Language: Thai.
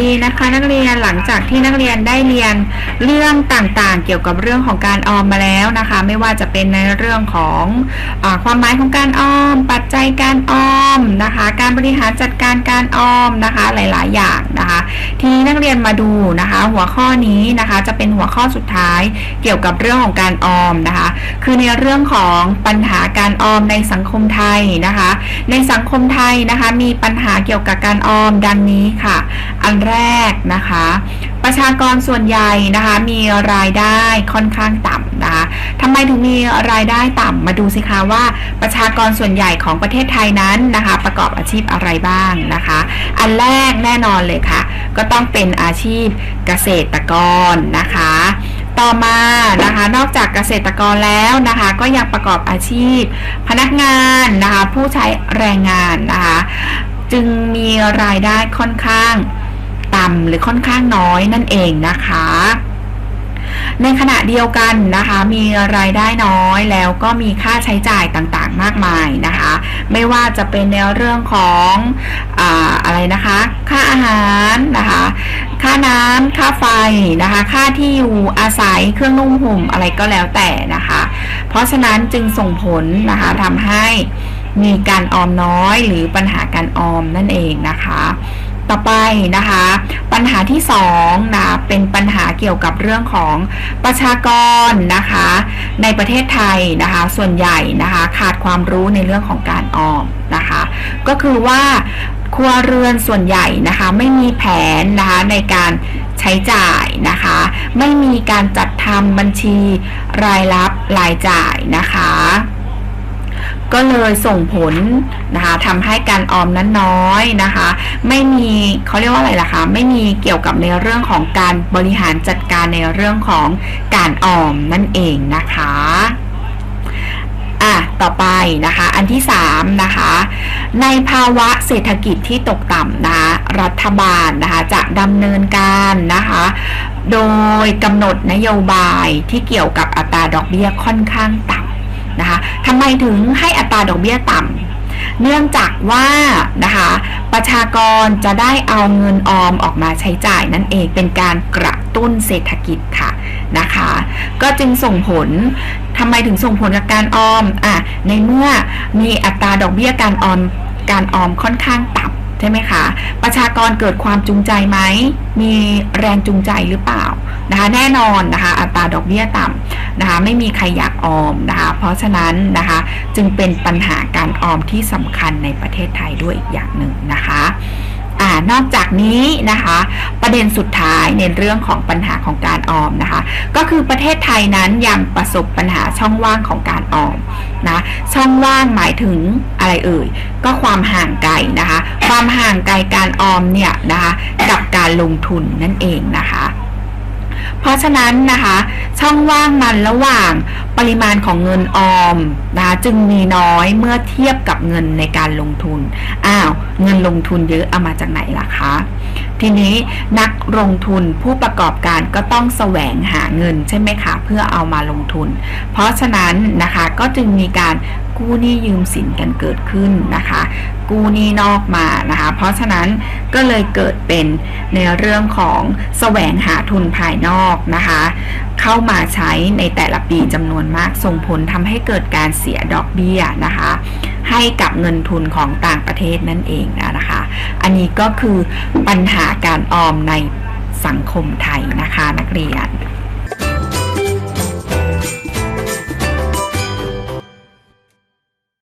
ดีนะคะนักเรียนหลังจากที่นักเรียนได้เรียนเรื่องต่างๆ เกี่ยวกับเรื่องของการออมมาแล้วนะคะ ไม่ว่าจะเป็นในเรื่องของอความหมายของการออม ปัจจัยการออมนะคะ การบริหารจัดการการออมนะคะหลายๆ อย่างนะคะ ทีนี้นักเรียนมาดูนะคะ หัวข้อนี้นะคะจะเป็นหัวข้อสุดท้ายเกี่ยวกับเรื่องของการออมนะคะ คือในเรื่องของปัญหาการออมในสังคมไทยนะคะ ในสังคมไทยนะคะมีปัญหาเกี่ยวกับการออมดังนี้ค่ะ อันแรกนะคะ ประชากรส่วนใหญ่นะคะมีรายได้ค่อนข้างต่ำนะคะทำไมถึงมีรายได้ต่ำมาดูสิคะว่าประชากรส่วนใหญ่ของประเทศไทยนั้นนะคะ ประกอบอาชีพอะไรบ้างนะคะ อันแรกแน่นอนเลยค่ะ ก็ต้องเป็นอาชีพเกษตรกรนะคะต่อมานะคะ นอกจากเกษตรกรแล้วนะคะ ก็ยังประกอบอาชีพ พนักงานนะคะ ผู้ใช้แรงงานนะคะ จึงมีรายได้ค่อนข้าง ต่ำหรือค่อนข้างน้อยนั่นเองนะคะ ในขณะเดียวกันนะคะ มีรายได้น้อยแล้วก็มีค่าใช้จ่ายต่างๆ มากมายนะคะ ไม่ว่าจะเป็นในเรื่องของออะไรนะคะ ค่าอาหารนะคะ ค่าน้ำค่าไฟนะคะ ค่าที่อยู่อาศัยเครื่องนุ่งห่มอะไรก็แล้วแต่นะคะ เพราะฉะนั้นจึงส่งผลนะคะทำให้มีการออมน้อยหรือปัญหาการออมนั่นเองนะคะ ต่อไปนะคะ ปัญหาที่2นะเป็นปัญหาเกี่ยวกับเรื่องของประชากรนะคะ ในประเทศไทยนะคะ ส่วนใหญ่นะคะ ขาดความรู้ในเรื่องของการออมนะคะ ก็คือว่าครัวเรือนส่วนใหญ่นะคะ ไม่มีแผนนะคะในการใช้จ่ายนะคะ ไม่มีการจัดทำบัญชีรายรับรายจ่ายนะคะ ก็เลยส่งผลนะคะทำให้การออมนั้นน้อยนะคะ ไม่มีเขาเรียกว่าอะไรล่ะคะ ไม่มีเกี่ยวกับในเรื่องของการบริหารจัดการในเรื่องของการออมนั่นเองนะคะอะต่อไปนะคะ อันที่3นะคะ ในภาวะเศรษฐกิจที่ตกต่ำนะคะรัฐบาลนะคะจะดำเนินการนะคะโดยกำหนดนโยบายที่เกี่ยวกับอัตราดอกเบี้ยค่อนข้างต่ำ นะคะทำไมถึงให้อัตราดอกเบี้ยต่ำเนื่องจากว่านะคะประชากรจะได้เอาเงินออมออกมาใช้จ่ายนั่นเองเป็นการกระตุ้นเศรษฐกิจค่ะนะคะ ก็จึงส่งผลทำไมถึงส่งผลกับการออมอะในเมื่อมีอัตราดอกเบี้ยการออมการออมค่อนข้างต่ำใช่ไหมคะ ประชากรเกิดความจูงใจไหม มีแรงจูงใจหรือเปล่านะคะ แน่นอนนะคะ อัตราดอกเบี้ยต่ำ นะคะไม่มีใครอยากออมนะคะเพราะฉะนั้นนะคะจึงเป็นปัญหาการออมที่สำคัญในประเทศไทยด้วยอีกอย่างหนึ่งนะคะนอกจากนี้นะคะประเด็นสุดท้ายในเรื่องของปัญหาของการออมนะคะ ก็คือประเทศไทยนั้นยังประสบปัญหาช่องว่างของการออมนะช่องว่างหมายถึงอะไรเอ่ยก็ความห่างไกลนะคะ ความห่างไกลการออมเนี่ยนะคะกับการลงทุนนั่นเองนะคะ เพราะฉะนั้นนะคะช่องว่างมันระหว่างปริมาณของเงินออมนะคะจึงมีน้อยเมื่อเทียบกับเงินในการลงทุน อ้าวเงินลงทุนเยอะเอามาจากไหนล่ะคะ ทีนี้นักลงทุนผู้ประกอบการก็ต้องแสวงหาเงินใช่ไหมคะเพื่อเอามาลงทุน เพราะฉะนั้นนะคะก็จึงมีการ กู้หนี้ยืมสินกันเกิดขึ้นนะคะ กู้หนี้นอกมานะคะ เพราะฉะนั้นก็เลยเกิดเป็นในเรื่องของแสวงหาทุนภายนอกนะคะ เข้ามาใช้ในแต่ละปีจำนวนมากส่งผลทำให้เกิดการเสียดอกเบี้ยนะคะ ให้กับเงินทุนของต่างประเทศนั่นเองนะคะ อันนี้ก็คือปัญหาการออมในสังคมไทยนะคะนักเรียน